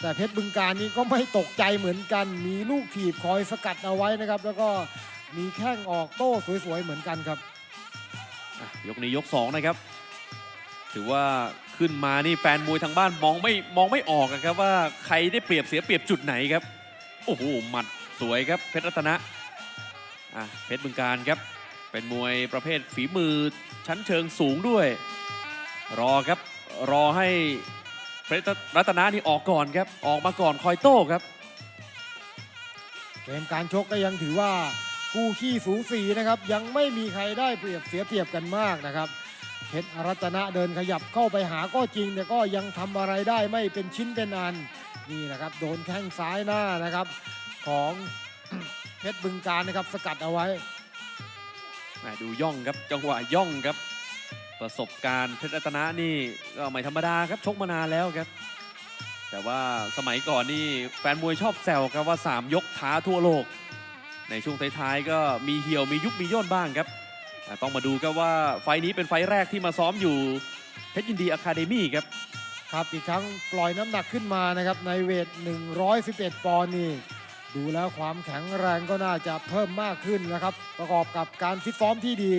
แต่เพชรบึงการนี้ก็ไม่ตกใจเหมือนกัน มีลูกถีบคอยสกัดเอาไว้นะครับ แล้วก็มีแข้งออกโต้สวยๆเหมือนกันครับ อะยกนี้ยกสองนะครับ ถือว่าขึ้นมานี่แฟนมวยทางบ้านมองไม่มองไม่ออกอะครับว่าใครได้เปรียบเสียเปรียบจุดไหนครับ โอ้โหหมัดสวยครับเพชรรัตนะอะเพชรบึงการครับ เป็นมวยประเภทฝีมือชั้นเชิงสูงด้วย รอครับรอให้ เพชรรัตนะนี่ออกก่อนครับ ออกมาก่อนคอยโต้ครับ เกมการชกก็ยังถือว่าคู่ขี้สูสีนะครับ ยังไม่มีใครได้เปรียบเสียเปรียบกันมากนะครับเพชรรัตนะเดินขยับเข้าไปหาก็จริง แต่ก็ยังทำอะไรได้ไม่เป็นชิ้นเป็นอันนี่นะครับโดนแข้งซ้ายหน้านะครับ ของเพชรบึงการนะครับสกัดเอาไว้ แหม่ดูย่องครับจังหวะย่องครับ ประสบการณ์เพชรรัตนะนี่ก็ไม่ธรรมดาครับชกมานานแล้วครับ แต่ว่าสมัยก่อนนี่แฟนมวยชอบแซวครับว่า 3 ยกท้าทั่วโลก ในช่วงท้ายๆก็มีเหี่ยวมียุบมีย่นบ้างครับ ต้องมาดูครับว่าไฟนี้เป็นไฟแรกที่มาซ้อมอยู่เพชรยินดีอะคาเดมี่ครับครับอีกครั้งปล่อยน้ำหนักขึ้นมานะครับในเวท 111 ปอนด์นี่ดูแล้วความแข็งแรงก็น่าจะเพิ่มมากขึ้นนะครับ ประกอบกับการฟิตซ้อมที่ดี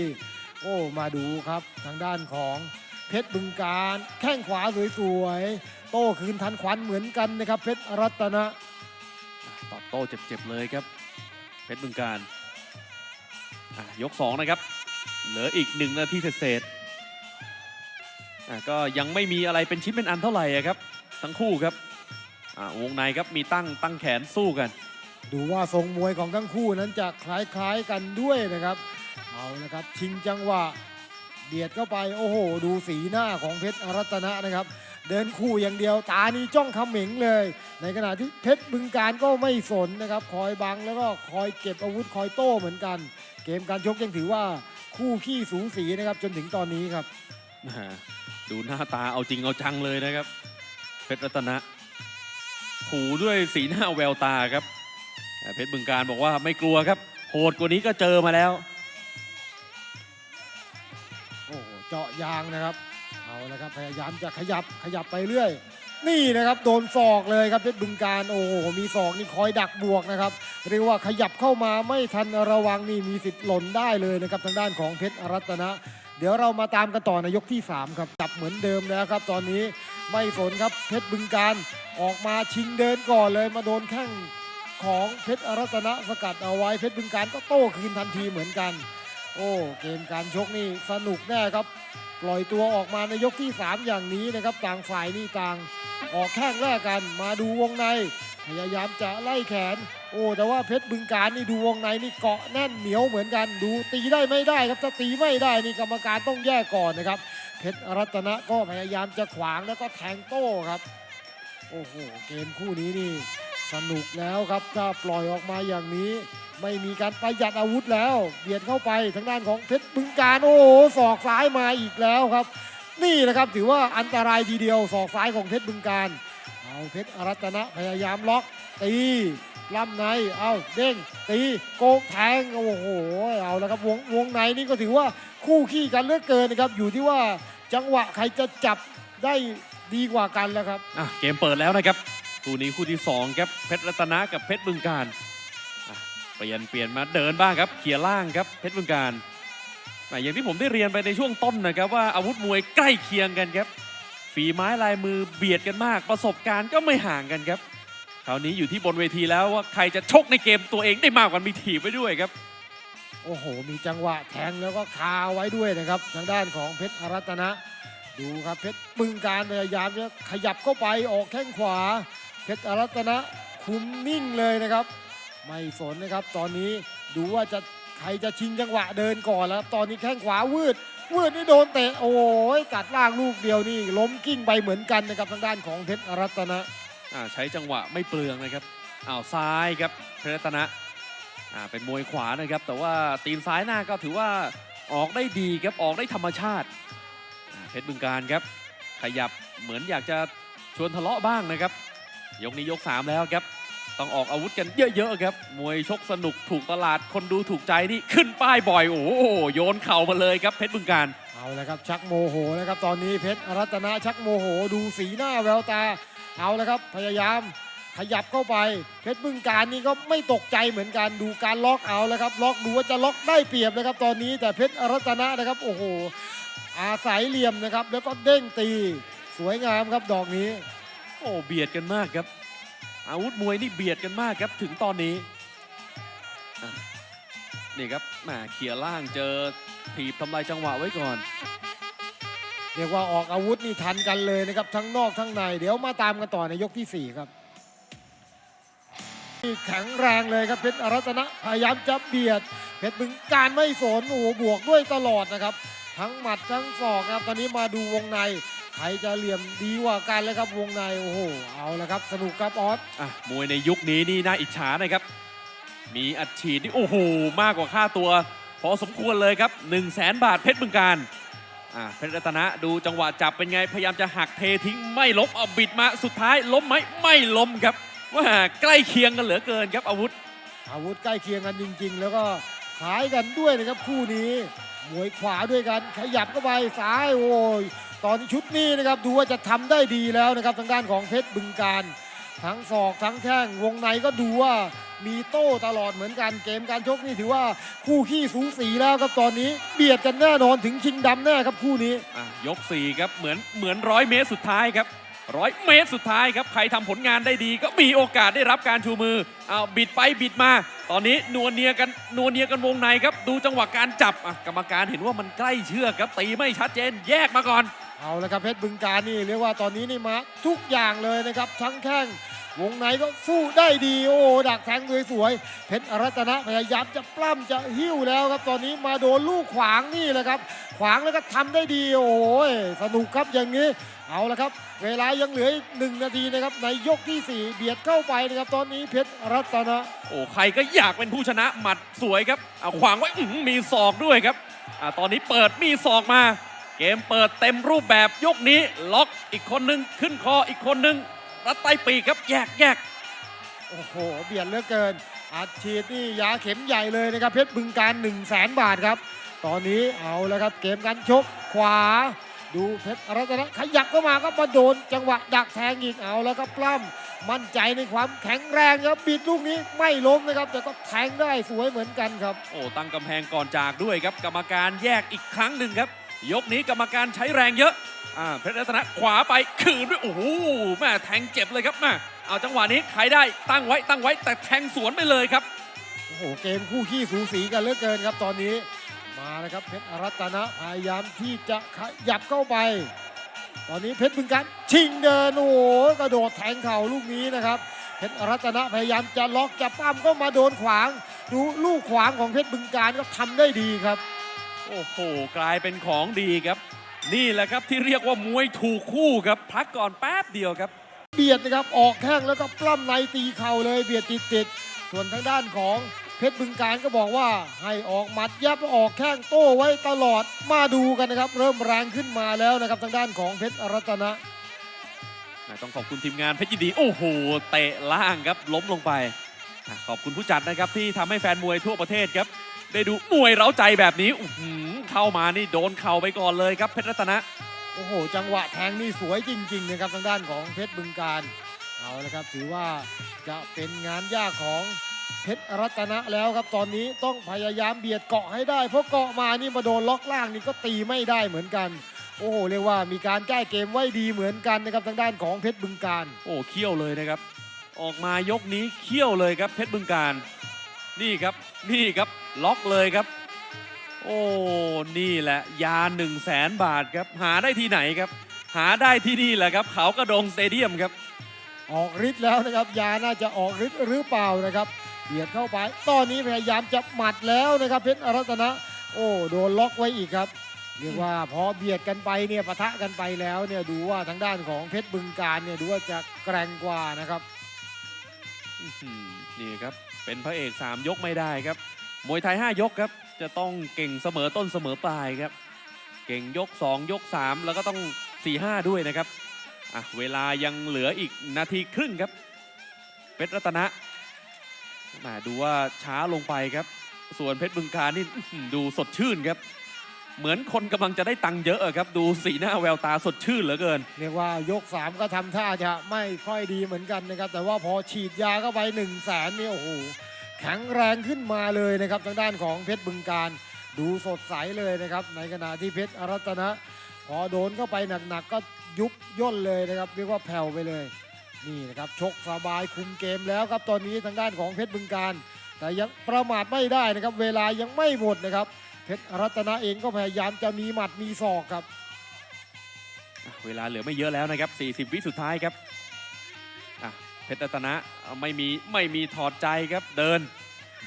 โอ้มาดูครับทางด้านของเพชรบึงการแข้งขวาสวยๆโต้คืนทันขวัญเหมือนกันนะครับ เพชรรัตนะตอบโต้เจ็บๆเลยครับ เพชรบึงการอะยก 2 นะครับ เหลืออีก1นาทีเศษๆอะก็ยังไม่มีอะไรเป็นชิ้นเป็นอันเท่าไหร่อะครับ ทั้งคู่ครับอะวงในครับมีตั้งตั้งแขนสู้กัน ดูว่าทรงมวยของทั้งคู่นั้นจะคล้ายๆกันด้วยนะครับ เอาละครับชิงจังหวะเบียดเข้าไปโอ้โห ดูสีหน้าของเพชรรัตนะนะครับ เดินคู่อย่างเดียวตานี่จ้องเขม็งเลย ในขณะที่เพชรบึงการก็ไม่สนนะครับ คอยบังแล้วก็คอยเก็บอาวุธคอยโต้เหมือนกัน เกมการชกยังถือว่าคู่ขี้สูสีนะครับจนถึงตอนนี้ครับดูหน้าตาเอาจริงเอาจังเลยนะครับ เพชรรัตนะขู่ด้วยสีหน้าแววตาครับเพชรบึงการบอกว่าไม่กลัวครับ โหดกว่านี้ก็เจอมาแล้ว เจาะยางนะครับ เอาละครับพยายามจะขยับขยับไปเรื่อย นี่นะครับโดนศอกเลยครับเพชรบึงการโอ้โหมีศอกนี่คอยดักบวกนะครับเรียกว่าขยับเข้ามาไม่ทันระวังนี่มีสิทธิ์หล่นได้เลยนะครับทางด้านของเพชรรัตนะ เดี๋ยวเรามาตามกันต่อในยกที่ 3 ครับจับเหมือนเดิมแล้วครับ ตอนนี้ไม่สนครับเพชรบึงการออกมาชิงเดินก่อนเลยมาโดนแข้งของเพชรรัตนะสกัดเอาไว้เพชรบึงการก็โต้คืนทันทีเหมือนกัน โอ้เกมการชกนี่สนุกแน่ครับ ปล่อยตัวออกมาในยกที่ 3 อย่างนี้นะครับต่างฝ่ายนี่ต่าง ออกแข้งแรกกันมาดูวงใน พยายามจะไล่แขน โอ้แต่ว่าเพชรบึงการนี่ดูวงในนี่เกาะแน่นเหนียวเหมือนกัน ดูตีได้ไม่ได้ครับถ้าตีไม่ได้นี่กรรมการต้องแยกก่อนนะครับ เพชรรัตนะก็พยายามจะขวางแล้วก็แทงโต้ครับ โอ้โหเกมคู่นี้นี่ สนุกแล้วครับถ้าปล่อยออกมาอย่างนี้ ไม่มีการประหยัดอาวุธแล้ว เบียดเข้าไปทางด้านของเพชรบึงการโอ้โหศอกซ้ายมาอีกแล้วครับ นี่แหละครับถือว่าอันตรายทีเดียวศอกซ้ายของเพชรบึงการเอาเพชรรัตนะพยายามล็อกตีล่ำในเอาเด้งตีโกงแทงโอ้โหเอาแล้วครับวงวงในนี่ก็ถือว่าคู่ขี้กันเลือกเกินนะครับอยู่ที่ว่าจังหวะใครจะจับได้ดีกว่ากันแล้วครับอะเกมเปิดแล้วนะครับ คู่นี้คู่ที่สองครับเพชรรัตนะกับเพชรบึงการเปลี่ยนเปลี่ยนมาเดินบ้างครับเขี่ยล่างครับเพชรบึงการอย่างที่ผมได้เรียนไปในช่วงต้นนะครับว่าอาวุธมวยใกล้เคียงกันครับ ฝีไม้ลายมือเบียดกันมาก ประสบการณ์ก็ไม่ห่างกันครับคราวนี้อยู่ที่บนเวทีแล้วว่าใครจะชกในเกมตัวเองได้มากกว่ามีถีบไว้ด้วยครับ โอ้โห มีจังหวะแทงแล้วก็คาไว้ด้วยนะครับ ทางด้านของเพชรอรัตนะ ดูครับเพชรบึงการพยายามจะขยับเข้าไปออกแข้งขวา เพชรอารัตนะคุมนิ่งเลยนะครับ ไม่สนนะครับ ตอนนี้ดูว่าจะใครจะชิงจังหวะเดินก่อนแล้ว ตอนนี้แข้งขวาวืดวืดนี่โดนเตะโอ้ยตัดล่างลูกเดียวนี่ล้มกิ้งไปเหมือนกันนะครับทางด้านของเพชรอารัตนะอ่าใช้จังหวะไม่เปลืองนะครับอ้าวซ้ายครับเพชรรัตนะอ่าเป็นมวยขวานะครับ แต่ว่าตีนซ้ายหน้าก็ถือว่าออกได้ดีครับออกได้ธรรมชาติเพชรบึงการครับ ขยับเหมือนอยากจะชวนทะเลาะบ้างนะครับ ยกนี้ยก 3 แล้วครับ ต้องออกอาวุธกันเยอะๆครับ มวยชกสนุกถูกตลาดคนดูถูกใจนี่ขึ้นป้ายบ่อย โอ้โหโยนเข่ามาเลยครับเพชรบึงการเอาละครับชักโมโหนะครับตอนนี้เพชรรัตนะชักโมโหดูสีหน้าแววตาเอาแล้วครับพยายามขยับเข้าไปเพชรบึงการนี่ก็ไม่ตกใจเหมือนกันดูการล็อกเอาแล้วครับล็อกดูว่าจะล็อกได้เปรียบนะครับตอนนี้แต่เพชรรัตนะนะครับโอ้โหอาศัยเหลี่ยมนะครับแล้วก็เด้งตี สวยงามครับดอกนี้ โอ้เบียดกันมากครับ อาวุธมวยนี่เบียดกันมากครับถึงตอนนี้นี่ครับแหมาเขี่ยล่างเจอถีบทำลายจังหวะไว้ก่อนเรียกว่าออกอาวุธนี่ทันกันเลยนะครับทั้งนอกทั้งใน เดี๋ยวมาตามกันต่อในยกที่ 4 ครับแข็งแรงเลยครับเพชรรัตนะพยายามจะเบียดเพชรบึงการไม่สนโอ้โหบวกด้วยตลอดนะครับ ทั้งหมัดทั้งศอกนะครับตอนนี้มาดูวงใน ใครจะเหลี่ยมดีกว่ากันเลยครับวงในโอ้โหเอาละครับ สนุกครับออสอะมวยในยุคนี้นี่น่าอิจฉานะครับ มีอัดฉีดนี่โอ้โหมากกว่าค่าตัว พอสมควรเลยครับ1 0 0 0 0แสนบาทเพชรบึงการอะเพชรรัตนะดูจังหวะจับเป็นไง พยายามจะหักเททิ้งไม่ล้มเอาบิดมาสุดท้ายล้มไหมไม่ล้มครับว่าใกล้เคียงกันเหลือเกินครับอาวุธ อาวุธใกล้เคียงกันจริง ๆ แล้วก็คล้ายกันด้วยนะครับคู่นี้มวยขวาด้วยกันขยับเข้าไปซ้ายโอ้ย ตอนนี้ชุดนี้นะครับดูว่าจะทำได้ดีแล้วนะครับทางด้านของเพชรบึงการทั้งศอกทั้งแข้งวงในก็ดูว่ามีโต้ตลอดเหมือนกันเกมการชกนี่ถือว่าคู่ขี้สูสีแล้วครับตอนนี้เบียดกันแน่นอนถึงชิงดำแน่ครับคู่นี้อะยก4ครับเหมือนเหมือนร้อยเมตรสุดท้ายครับร้อยเมตรสุดท้ายครับใครทำผลงานได้ดีก็มีโอกาสได้รับการชูมือเอาบิดไปบิดมา ตอนนี้นวเนียกันนวเนียกันวงในครับ ดูจังหวะการจับกรรมการเห็นว่ามันใกล้เชือกครับตีไม่ชัดเจนแยกมาก่อน เอาละครับเพชรบึงการนี่เรียกว่าตอนนี้นี่มาทุกอย่างเลยนะครับ ทั้งแข้งวงในก็สู้ได้ดีโอ้ดักแทงสวยๆเพชรรัตนะพยายามจะปล้ำจะหิ้วแล้วครับ ตอนนี้มาโดนลูกขวางนี่แหละครับ ขวางแล้วก็ทำได้ดีโอ้โหสนุกครับอย่างนี้ เอาละครับ เวลายังเหลืออีกหนึ่งนาทีนะครับในยกที่สี่เบียดเข้าไปนะครับ ตอนนี้เพชรรัตนะ โอ้ใครก็อยากเป็นผู้ชนะหมัดสวยครับเอาขวางไว้มีศอกด้วยครับอะตอนนี้เปิดมีศอกมา เกมเปิดเต็มรูปแบบยกนี้ล็อกอีกคนนึงขึ้นคออีกคนนึงรัดไตปีกครับแยกแยกโอ้โห เบียดเหลือเกิน อัดฉีดนี่ยาเข็มใหญ่เลยนะครับ เพชรบึงการ1 0 0 0 0แสนบาทครับ ตอนนี้เอาแล้วครับ เกมการชกขวา ดูเพชรรัตนะขยับเข้ามาก็มาโดนจังหวะดักแทงอีกเอาแล้วก็ปล้ำมั่นใจในความแข็งแรงครับบิดลูกนี้ไม่ล้มนะครับ แต่ก็แทงได้สวยเหมือนกันครับ โอ้ตั้งกำแพงก่อนจากด้วยครับ กรรมการแยกอีกครั้งหนึ่งครับ ยกนี้กรรมการใช้แรงเยอะอ่าเพชรรัตนะขวาไปคืนด้วยโอ้โหแม่แทงเจ็บเลยครับแม่เอาจังหวะนี้ใครได้ตั้งไว้ตั้งไว้แต่แทงสวนไปเลยครับ โอ้โหเกมคู่ขี้สูสีกันเหลือเกินครับตอนนี้มานะครับเพชรรัตนะพยายามที่จะขยับเข้าไป ตอนนี้เพชรบึงการชิงเดินโอ้โหกระโดดแทงเข่าลูกนี้นะครับเพชรรัตนะพยายามจะล็อกจะปั้มก็มาโดนขวางดูลูกขวางของเพชรบึงการก็ทำได้ดีครับ โอ้โห กลายเป็นของดีครับ นี่แหละครับที่เรียกว่ามวยถูกคู่ครับ พักก่อนแป๊บเดียวครับ เบียดนะครับออกแข้งแล้วก็ปล้ำในตีเข่าเลยเบียดติดติดๆส่วนทางด้านของเพชรบึงการก็บอกว่าให้ออกหมัดยับออกแข้งโต้ไว้ตลอดมาดูกันนะครับ เริ่มแรงขึ้นมาแล้วนะครับทางด้านของเพชรรัตนะต้องขอบคุณทีมงานเพชรยินดี โอ้โหเตะล่างครับล้มลงไปอะขอบคุณผู้จัดนะครับที่ทำให้แฟนมวยทั่วประเทศครับ ได้ดูมวยเร้าใจแบบนี้อื้อหือเข้ามานี่โดนเข่าไปก่อนเลยครับเพชรรัตนะ โอ้โห จังหวะแทงนี่สวยจริง ๆ นะครับทางด้านของเพชรบึงการเอาละครับ ถือว่าจะเป็นงานยากของเพชรรัตนะแล้วครับตอนนี้ต้องพยายามเบียดเกาะให้ได้ เพราะเกาะมานี่มาโดนล็อกล่างนี่ก็ตีไม่ได้เหมือนกัน โอ้โหเรียกว่ามีการแก้เกมไว้ดีเหมือนกันนะครับทางด้านของเพชรบึงการ โอ้เขี้ยวเลยนะครับ ออกมายกนี้เขี้ยวเลยครับเพชรบึงการ นี่ครับนี่ครับล็อกเลยครับ โอ้นี่แหละ ยา1 0 0 0 0แสนบาทครับ หาได้ที่ไหนครับ หาได้ที่นี่แหละครับ เขากระโดงสเตเดียมครับ ออกฤทธิ์แล้วนะครับ ยาน่าจะออกฤทธิ์หรือเปล่านะครับเบียดเข้าไป ตอนนี้พยายามจะหมัดแล้วนะครับเพชรรัตนะ โอ้โดนล็อกไว้อีกครับเรียกว่าพอเบียดกันไปเนี่ยปะทะกันไปแล้วเนี่ยดูว่าทางด้านของเพชรบึงการเนี่ยดูว่าจะแกร่งกว่านะครับ อื้อหือนี่ครับ เป็นพระเอก 3 ยกไม่ได้ครับ มวยไทย 5 ยกครับ จะต้องเก่งเสมอต้นเสมอปลายครับ เก่งยก 2 ยก 3 แล้วก็ต้อง 4 5 ด้วยนะครับอะเวลายังเหลืออีกนาทีครึ่งครับเพชรรัตนะมาดูว่าช้าลงไปครับ ส่วนเพชรบึงการนี่ดูสดชื่นครับ เหมือนคนกำลังจะได้ตังค์เยอะอะครับ ดูสีหน้าแววตาสดชื่นเหลือเกิน เรียกว่ายก 3 ก็ทำท่าจะไม่ค่อยดีเหมือนกันนะครับ แต่ว่าพอฉีดยาเข้าไป1นึ่งแสนนี่โอ้โหแข็งแรงขึ้นมาเลยนะครับทางด้านของเพชรบึงการดูสดใสเลยนะครับ ในขณะที่เพชรอรัตนะ พอโดนเข้าไปหนักๆก็ยุบย่นเลยนะครับ เรียกว่าแผ่วไปเลย นี่นะครับชกสบายคุมเกมแล้วครับตอนนี้ทางด้านของเพชรบึงการ แต่ยังประมาทไม่ได้นะครับ เวลายังไม่หมดนะครับ เพชรรัตนะเองก็พยายามจะมีหมัดมีศอกครับ เวลาเหลือไม่เยอะแล้วนะครับ 40 วิสุดท้ายครับอะเพชรรัตนะไม่มีไม่มีถอดใจครับเดิน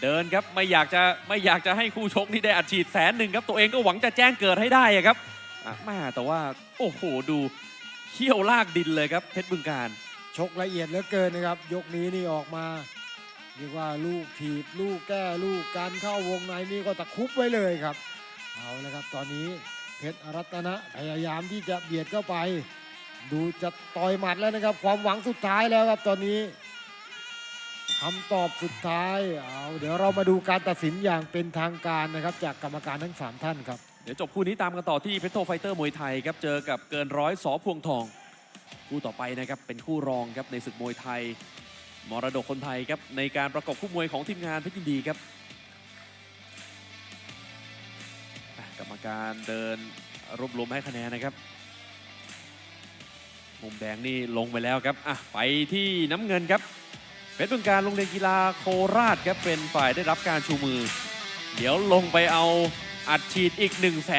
เดินครับไม่อยากจะไม่อยากจะให้คู่ชกนี่ได้อัดฉีดแสนหนึ่งครับตัวเองก็หวังจะแจ้งเกิดให้ได้อะครับอะแม่แต่ว่าโอ้โหดูเขี้ยวลากดินเลยครับเพชรบึงการ ชกละเอียดเหลือเกินนะครับ ยกนี้นี่ออกมา เรียกว่าลูกถีบลูกแก้ลูกการเข้าวงในนี่ก็ตะคุบไว้เลยครับ เอาละครับตอนนี้เพชรรัตนะพยายามที่จะเบียดเข้าไป ดูจะต่อยหมัดแล้วนะครับ ความหวังสุดท้ายแล้วครับตอนนี้คำตอบสุดท้ายเอาเดี๋ยวเรามาดูการตัดสินอย่างเป็นทางการนะครับจากกรรมการทั้งสามท่านครับ เดี๋ยวจบคู่นี้ตามกันต่อที่เพชรโทไฟเตอร์มวยไทยครับเจอกับเกินร้อยสอพวงทอง คู่ต่อไปนะครับเป็นคู่รองครับในศึกมวยไทย มรดกคนไทยครับในการประกบคู่มวยของทีมงานเพชรยินดีครับกรรมการเดินรวบรวมให้คะแนนนะครับ มุมแดงนี่ลงไปแล้วครับอะไปที่น้ำเงินครับเพชรบึงการโรงเรียนกีฬาโคราชครับเป็นฝ่ายได้รับการชูมือ เดี๋ยวลงไปเอาอัดฉีดอีก1นึ่งแส